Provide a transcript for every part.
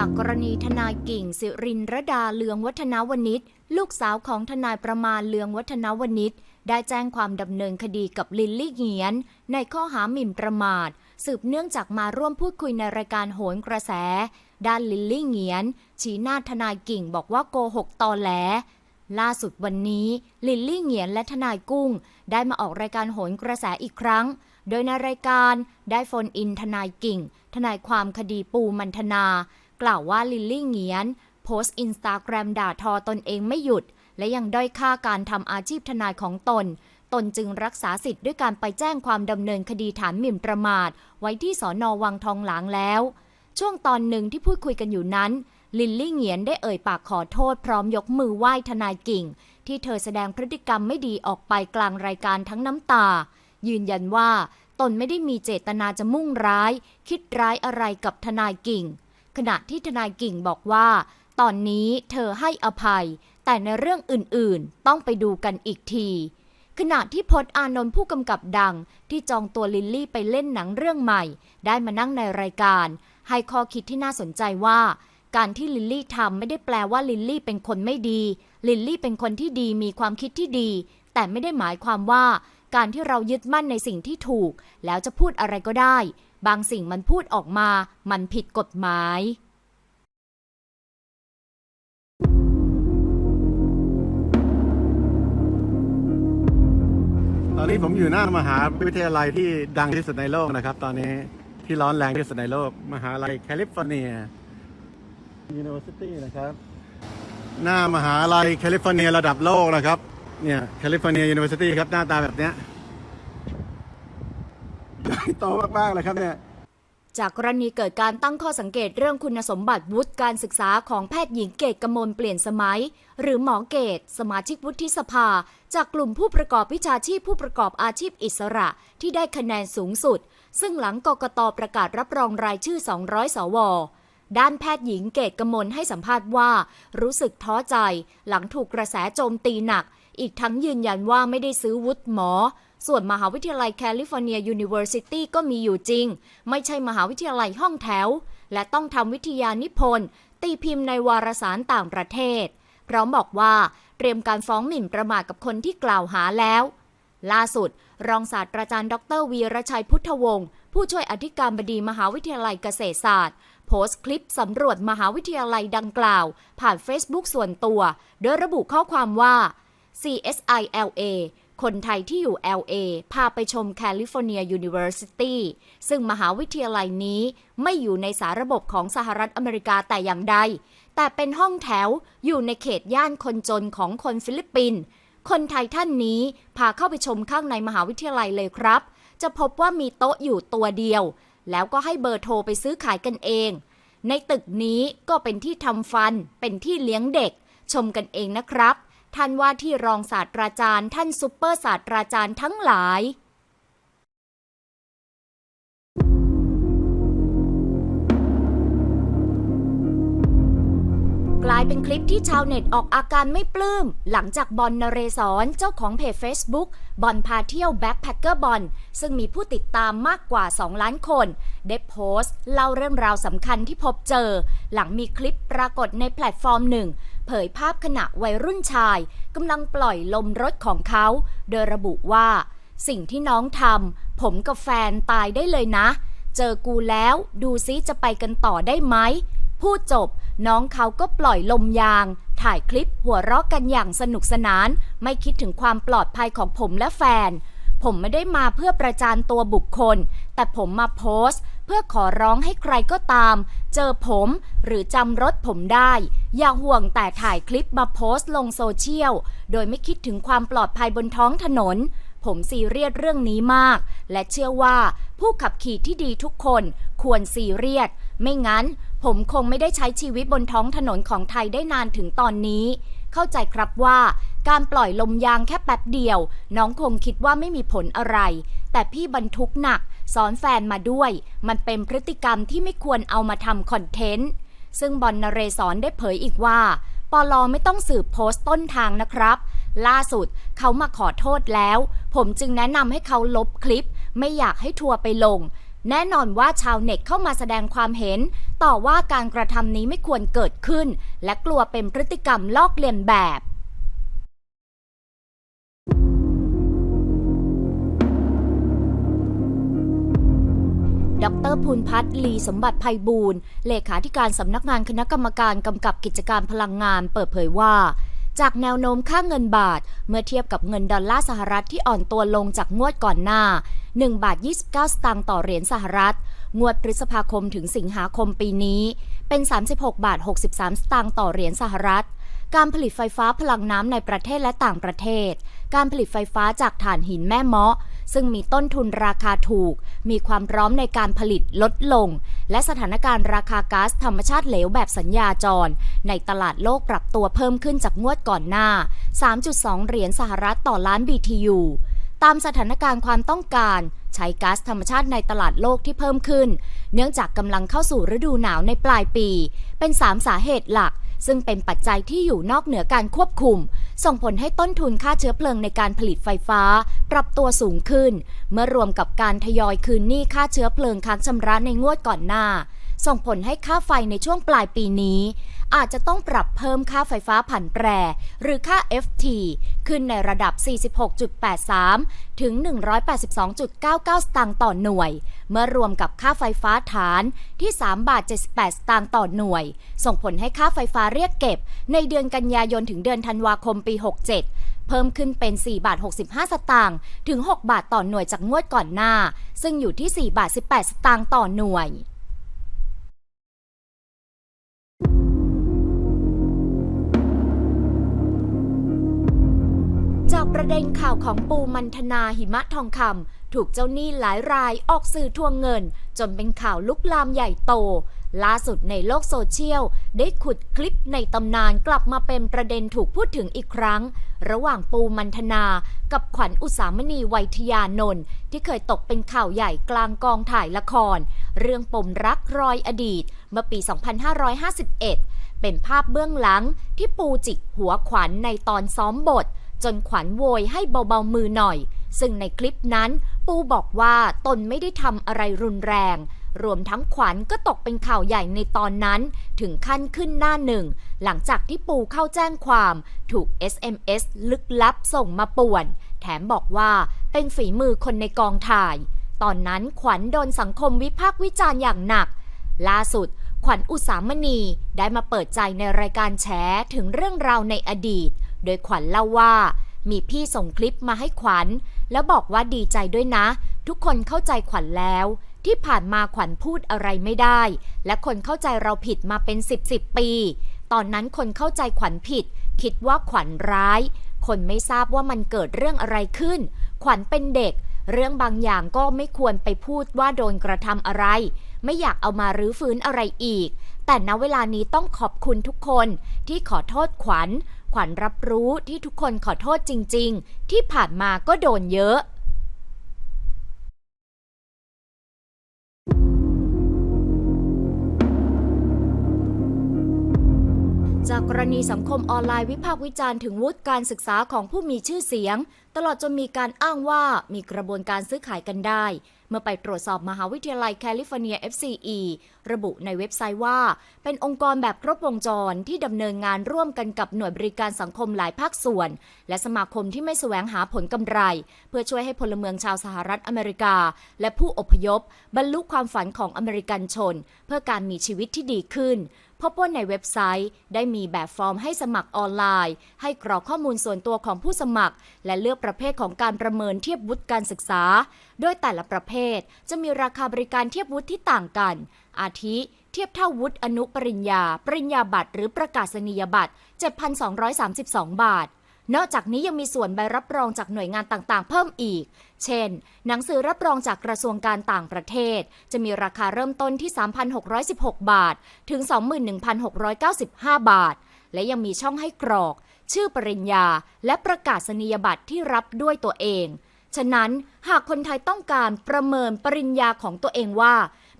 จากกรณีทนายกิ่ง สิรินรดาเลืองวัฒนาวณิชลูกสาวของทนายประมาณเลืองวัฒนาวณิชได้แจ้งความดำเนินคดีกับลินลี่เงียน ในข้อหาหมิ่นประมาท สืบเนื่องจากมาร่วมพูดคุยในรายการโหนกระแส ด้านลินลี่เงียน ชี้หน้าทนายกิ่งบอกว่าโกหกตอแหลล่าสุดวันนี้ลินลี่เงียนและทนายกุ้ง ได้มาออกรายการโหนกระแสอีกครั้ง โดยในรายการได้โฟนอินทนายกิ่ง ทนายความคดีปูมันธนา กล่าวว่าลิลลี่เงียน โพสต์อินสตาแกรมด่าทอตนเองไม่หยุด และยังด้อยค่าการทำอาชีพทนายของตน ตนจึงรักษาสิทธิ์ด้วยการไปแจ้งความดำเนินคดีฐานหมิ่นประมาท ไว้ที่สอนอวังทองหลางแล้ว ช่วงตอนหนึ่งที่พูดคุยกันอยู่นั้น ลินลี่เงียนได้เอ่ยปากขอโทษพร้อมยกมือไหว้ทนายกิ่ง ที่เธอแสดงพฤติกรรมไม่ดีออกไปกลางรายการทั้งน้ำตา ยืนยันว่า ตนไม่ได้มีเจตนาจะมุ่งร้าย คิดร้ายอะไรกับทนายกิ่ง ขณะที่ทนายกิ่งบอกว่า ตอนนี้เธอให้อภัย แต่ในเรื่องอื่นๆ ต้องไปดูกันอีกที ขณะที่พจน์อานนท์ผู้กำกับดัง ที่จองตัวลิลลี่ไปเล่นหนังเรื่องใหม่ ได้มานั่งในรายการ ให้ข้อคิดที่น่าสนใจว่า การที่ลิลลี่ทำไม่ได้แปลว่าลิลลี่เป็นคนไม่ดี ลิลลี่เป็นคนที่ดีมีความคิดที่ดี แต่ไม่ได้หมายความว่าการที่เรายึดมั่นในสิ่งที่ถูก แล้วจะพูดอะไรก็ได้ บางสิ่งมันพูดออกมา มันผิดกฎหมายตอนนี้ผมอยู่หน้ามหาวิทยาลัยที่ดังที่สุดในโลกนะครับ ตอนนี้ที่ร้อนแรงที่สุดในโลก มหาลัยแคลิฟอร์เนีย University นะครับ หน้ามหาลัยแคลิฟอร์เนียระดับโลกนะครับ เนี่ยแคลิฟอร์เนีย University ครับ หน้าตาแบบเนี้ย โตมากๆเลยครับเนี่ย จากกรณีเกิดการตั้งข้อสังเกตเรื่องคุณสมบัติวุฒิการศึกษาของแพทย์หญิงเกตกมลเปลี่ยนสมัย หรือหมอเกต สมาชิกวุฒิสภา จากกลุ่มผู้ประกอบวิชาชีพผู้ประกอบอาชีพอิสระที่ได้คะแนนสูงสุด ซึ่งหลังกกตประกาศรับรองรายชื่อ 200 สวด้านแพทย์หญิงเกตกมลให้สัมภาษณ์ว่า รู้สึกท้อใจ หลังถูกกระแสโจมตีหนัก อีกทั้งยืนยันว่าไม่ได้ซื้อวุฒิหมอ ส่วนมหาวิทยาลัยแคลิฟอร์เนียยูนิเวอร์ซิตี้ก็มีอยู่จริง ไม่ใช่มหาวิทยาลัยห้องแถว และต้องทำวิทยานิพนธ์ตีพิมพ์ในวารสารต่างประเทศ พร้อมบอกว่าเตรียมการฟ้องหมิ่นประมาทกับคนที่กล่าวหาแล้ว ล่าสุด รองศาสตราจารย์ ดรวีรชัยพุทธวงศ์ผู้ช่วยอธิการบดีมหาวิทยาลัยเกษตรศาสตร์ โพสต์คลิปสำรวจมหาวิทยาลัยดังกล่าว ผ่าน Facebook ส่วนตัว โดยระบุข้อความว่า CSI LA คนไทยที่อยู่ LA พาไปชม California University ซึ่งมหาวิทยาลัยนี้ไม่อยู่ในสาระบบของสหรัฐอเมริกาแต่อย่างใด แต่เป็นห้องแถวอยู่ในเขตย่านคนจนของคนฟิลิปปินส์ คนไทยท่านนี้พาเข้าไปชมข้างในมหาวิทยาลัยเลยครับ จะพบว่ามีโต๊ะอยู่ตัวเดียว แล้วก็ให้เบอร์โทรไปซื้อขายกันเอง ในตึกนี้ก็เป็นที่ทำฟัน เป็นที่เลี้ยงเด็ก ชมกันเองนะครับ ท่านว่าที่รองศาสตราจารย์ ท่านซุปเปอร์ศาสตราจารย์ทั้งหลายกลายเป็นคลิปที่ชาวเน็ตออกอาการไม่ปลื้ม หลังจากบอลนเรศรเจ้าของเพจ Facebook บอลพาเที่ยวแบ็คแพคเกอร์บอลซึ่งมีผู้ติดตามมากกว่า 2 ล้านคน ได้โพสต์ เล่าเรื่องราวสำคัญที่พบเจอ หลังมีคลิปปรากฏในแพลตฟอร์มหนึ่ง เผยภาพขณะวัยรุ่นชายกำลังปล่อยลมรถของเขา โดยระบุว่า สิ่งที่น้องทำผมกับแฟนตายได้เลยนะ เจอกูแล้วดูซิจะไปกันต่อได้ไหมพูดจบน้องเขาก็ปล่อยลมยาง ถ่ายคลิปหัวเราะกันอย่างสนุกสนาน ไม่คิดถึงความปลอดภัยของผมและแฟน ผมไม่ได้มาเพื่อประจานตัวบุคคล แต่ผมมาโพสต์ เพื่อขอร้องให้ใครก็ตาม เจอผมหรือจำรถผมได้ อย่าห่วงแต่ถ่ายคลิปมาโพสต์ลงโซเชียล โดยไม่คิดถึงความปลอดภัยบนท้องถนน ผมซีเรียสเรื่องนี้มาก และเชื่อว่าผู้ขับขี่ที่ดีทุกคนควรซีเรียส ไม่งั้น ผมคงไม่ได้ใช้ชีวิตบนท้องถนนของไทยได้นานถึงตอนนี้ เข้าใจครับว่าการปล่อยลมยางแค่แป๊บเดียว น้องคงคิดว่าไม่มีผลอะไร แต่พี่บรรทุกหนัก สอนแฟนมาด้วย มันเป็นพฤติกรรมที่ไม่ควรเอามาทำคอนเทนต์ ซึ่งบอลนเรศรได้เผยอีกว่าปลอไม่ต้องสืบโพสต์ต้นทางนะครับ ล่าสุดเขามาขอโทษแล้ว ผมจึงแนะนำให้เขาลบคลิป ไม่อยากให้ทัวร์ไปลง แน่นอนว่าชาวเน็ตเข้ามาแสดงความเห็น ต่อว่าการกระทำนี้ไม่ควรเกิดขึ้น และกลัวเป็นพฤติกรรมลอกเลียนแบบ รภูนพัฒน์ลีสมบัติภัยบูรณ์เลขาธิการสำนักงานคณะกรรมการกำกับกิจการพลังงานเปิดเผยว่า จากแนวโน้มค่าเงินบาท เมื่อเทียบกับเงินดอลลาร์สหรัฐที่อ่อนตัวลงจากงวดก่อนหน้า 1 บาท 29 สตางค์ต่อเหรียญสหรัฐ งวดพฤษภาคมถึงสิงหาคมปีนี้ เป็น 36 บาท 63 สตางค์ต่อเหรียญสหรัฐ การผลิตไฟฟ้าพลังน้ำในประเทศและต่างประเทศ การผลิตไฟฟ้าจากถ่านหินแม่เมาะ ซึ่งมีต้นทุนราคาถูก มีความพร้อมในการผลิตลดลง และสถานการณ์ราคาก๊าซธรรมชาติเหลวแบบสัญญาจร ในตลาดโลกปรับตัวเพิ่มขึ้นจากงวดก่อนหน้า 3.2 เหรียญสหรัฐต่อล้าน BTU ตามสถานการณ์ความต้องการใช้ก๊าซธรรมชาติในตลาดโลกที่เพิ่มขึ้น เนื่องจากกำลังเข้าสู่ฤดูหนาวในปลายปี เป็น 3 สาเหตุหลัก ซึ่งเป็นปัจจัยที่อยู่นอกเหนือการควบคุม ส่งผลให้ต้นทุนค่าเชื้อเพลิงในการผลิตไฟฟ้า ปรับตัวสูงขึ้น เมื่อรวมกับการทยอยคืนหนี้ค่าเชื้อเพลิงค้างชำระในงวดก่อนหน้า ส่งผลให้ค่าไฟในช่วงปลายปีนี้ อาจจะต้องปรับเพิ่มค่าไฟฟ้าผันแปร หรือค่า FT ขึ้นในระดับ 46.83 ถึง 182.99 สตางค์ต่อหน่วย เมื่อรวมกับค่าไฟฟ้าฐานที่ 3 บาท 78 สตางค์ต่อหน่วย ส่งผลให้ค่าไฟฟ้าเรียกเก็บ ในเดือนกันยายนถึงเดือนธันวาคมปี 67เพิ่มขึ้นเป็น 4 บาท 65 สตางค์ถึง 6 บาทต่อหน่วยจากงวดก่อนหน้า ซึ่งอยู่ที่ 4 บาท 18 สตางค์ต่อหน่วย ประเด็นข่าวของปูมันธนาหิมะทองคำถูกเจ้าหนี้หลายรายออกสื่อทวงเงิน จนเป็นข่าวลุกลามใหญ่โต ล่าสุดในโลกโซเชียล ได้ขุดคลิปในตำนานกลับมาเป็นประเด็นถูกพูดถึงอีกครั้ง ระหว่างปูมันธนากับขวัญอุสามณีไวยทยานนท์ที่เคยตกเป็นข่าวใหญ่กลางกองถ่ายละคร เรื่องปมรักรอยอดีต เมื่อปี 2551 เป็นภาพเบื้องหลังที่ปูจิกหัวขวัญในตอนซ้อมบท จนขวัญโวยให้เบาๆมือหน่อย ซึ่งในคลิปนั้น ปูบอกว่าตนไม่ได้ทำอะไรรุนแรง รวมทั้งขวัญก็ตกเป็นข่าวใหญ่ในตอนนั้น ถึงขั้นขึ้นหน้าหนึ่ง หลังจากที่ปูเข้าแจ้งความ ถูก SMS ลึกลับส่งมาป่วน แถมบอกว่าเป็นฝีมือคนในกองถ่าย ตอนนั้นขวัญโดนสังคมวิพากษ์วิจารณ์อย่างหนัก ล่าสุดขวัญอุสามณีได้มาเปิดใจในรายการแฉถึงเรื่องราวในอดีต โดยขวัญเล่าว่า มีพี่ส่งคลิปมาให้ขวัญ แล้วบอกว่าดีใจด้วยนะ ทุกคนเข้าใจขวัญแล้ว ที่ผ่านมาขวัญพูดอะไรไม่ได้ และคนเข้าใจเราผิดมาเป็น 10บสปี ตอนนั้นคนเข้าใจขวัญผิด คิดว่าขวัญร้าย คนไม่ทราบว่ามันเกิดเรื่องอะไรขึ้น ขวัญเป็นเด็ก เรื่องบางอย่างก็ไม่ควรไปพูดว่าโดนกระทำอะไร ไม่อยากเอามารื้อฟื้นอะไรอีกแต่ณเวลานี้ต้องขอบคุณทุกคนที่ขอโทษขวัญ ขวัญรับรู้ที่ทุกคนขอโทษจริง ๆ ที่ผ่านมาก็โดนเยอะจากกรณีสังคมออนไลน์วิพากษ์วิจารณ์ถึงวุฒิการศึกษาของผู้มีชื่อเสียง ตลอดจนมีการอ้างว่ามีกระบวนการซื้อขายกันได้ เมื่อไปตรวจสอบมหาวิทยาลัยแคลิฟอร์เนีย FCE ระบุในเว็บไซต์ว่า เป็นองค์กรแบบครบวงจรที่ดำเนินงานร่วมกันกับหน่วยบริการสังคมหลายภาคส่วน และสมาคมที่ไม่แสวงหาผลกำไร เพื่อช่วยให้พลเมืองชาวสหรัฐอเมริกา และผู้อพยพ บรรลุความฝันของอเมริกันชน เพื่อการมีชีวิตที่ดีขึ้น พบว่าในเว็บไซต์ได้มีแบบฟอร์มให้สมัครออนไลน์ ให้กรอกข้อมูลส่วนตัวของผู้สมัคร และเลือกประเภทของการประเมินเทียบวุฒิการศึกษา โดยแต่ละประเภทจะมีราคาบริการเทียบวุฒิที่ต่างกัน อาทิเทียบเท่าวุฒิอนุปริญญา ปริญญาบัตรหรือประกาศนียบัตร 7,232 บาท นอกจากนี้ยังมีส่วนใบรับรองจากหน่วยงานต่างๆ เพิ่มอีก เช่น หนังสือรับรองจากกระทรวงการต่างประเทศ จะมีราคาเริ่มต้นที่ 3,616 บาท ถึง 21,695 บาท และยังมีช่องให้กรอก ชื่อปริญญา และประกาศนียบัตรที่รับด้วยตัวเอง ฉะนั้นหากคนไทยต้องการประเมินปริญญาของตัวเองว่า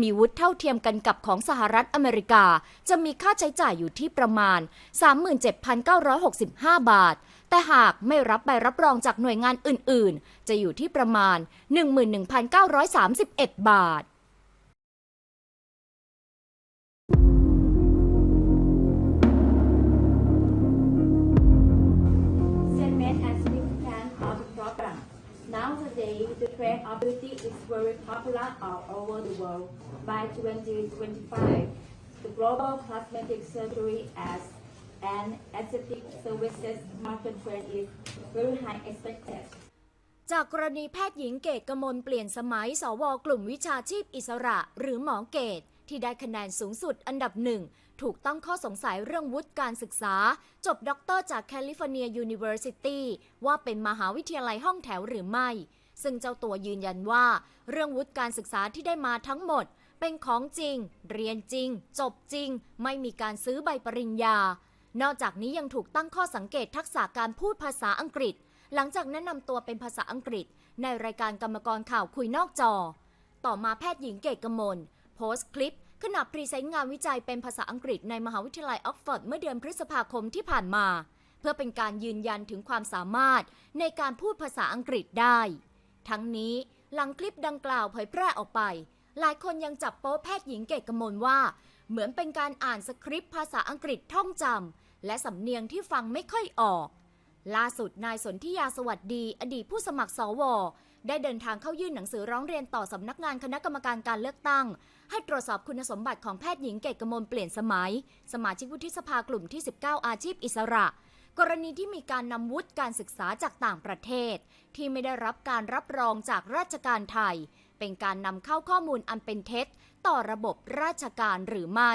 มีวุฒิเท่าเทียมกันกับของสหรัฐอเมริกา จะมีค่าใช้จ่ายอยู่ที่ประมาณ 37,965 บาท แต่หากไม่รับใบรับรองจากหน่วยงานอื่น ๆ จะอยู่ที่ประมาณ 11,931 บาท the trend of beauty is very popular all over the world. By 2025, the global cosmetic surgery as an aesthetic services market trend is very high expected. จากกรณีแพทย์หญิงเกตกมลเปลี่ยนสมัย สวกลุ่มวิชาชีพอิสระ หรือหมอเกต ที่ได้คะแนนสูงสุดอันดับหนึ่ง ถูกตั้งข้อสงสัยเรื่องวุฒิการศึกษา จบด็อกเตอร์จากแคลิฟอร์เนียยูนิเวอร์ซิตี้ว่าเป็นมหาวิทยาลัยห้องแถวหรือไม่ ซึ่งเจ้าตัวยืนยันว่า เรื่องวุฒิการศึกษาที่ได้มาทั้งหมด เป็นของจริง เรียนจริง จบจริง ไม่มีการซื้อใบปริญญา นอกจากนี้ยังถูกตั้งข้อสังเกตทักษะการพูดภาษาอังกฤษ หลังจากแนะนำตัวเป็นภาษาอังกฤษ ในรายการกรรมกรข่าวคุยนอกจอ ต่อมาแพทย์หญิงเกตกมลโพสต์คลิปขณะพรีเซนต์งานวิจัยเป็นภาษาอังกฤษในมหาวิทยาลัยออกฟอร์ดเมื่อเดือนพฤษภาคมที่ผ่านมา เพื่อเป็นการยืนยันถึงความสามารถในการพูดภาษาอังกฤษได้ ทั้งนี้หลังคลิปดังกล่าวเผยแพร่ออกไป หลายคนยังจับโป๊แพทย์หญิงเกตกมลว่า เหมือนเป็นการอ่านสคริปต์ภาษาอังกฤษท่องจำ และสำเนียงที่ฟังไม่ค่อยออก ล่าสุดนายสนธิยาสวัสดี อดีตผู้สมัครสวได้เดินทางเข้ายื่นหนังสือร้องเรียนต่อสำนักงานคณะกรรมการการเลือกตั้ง ให้ตรวจสอบคุณสมบัติของแพทย์หญิงเกตกมลเปลี่ยนสมัย สมาชิกวุฒิสภากลุ่มที่ 19 อาชีพอิสระ กรณีที่มีการนำวุฒิการศึกษาจากต่างประเทศ ที่ไม่ได้รับการรับรองจากราชการไทย เป็นการนำเข้าข้อมูลอันเป็นเท็จ ต่อระบบราชการหรือไม่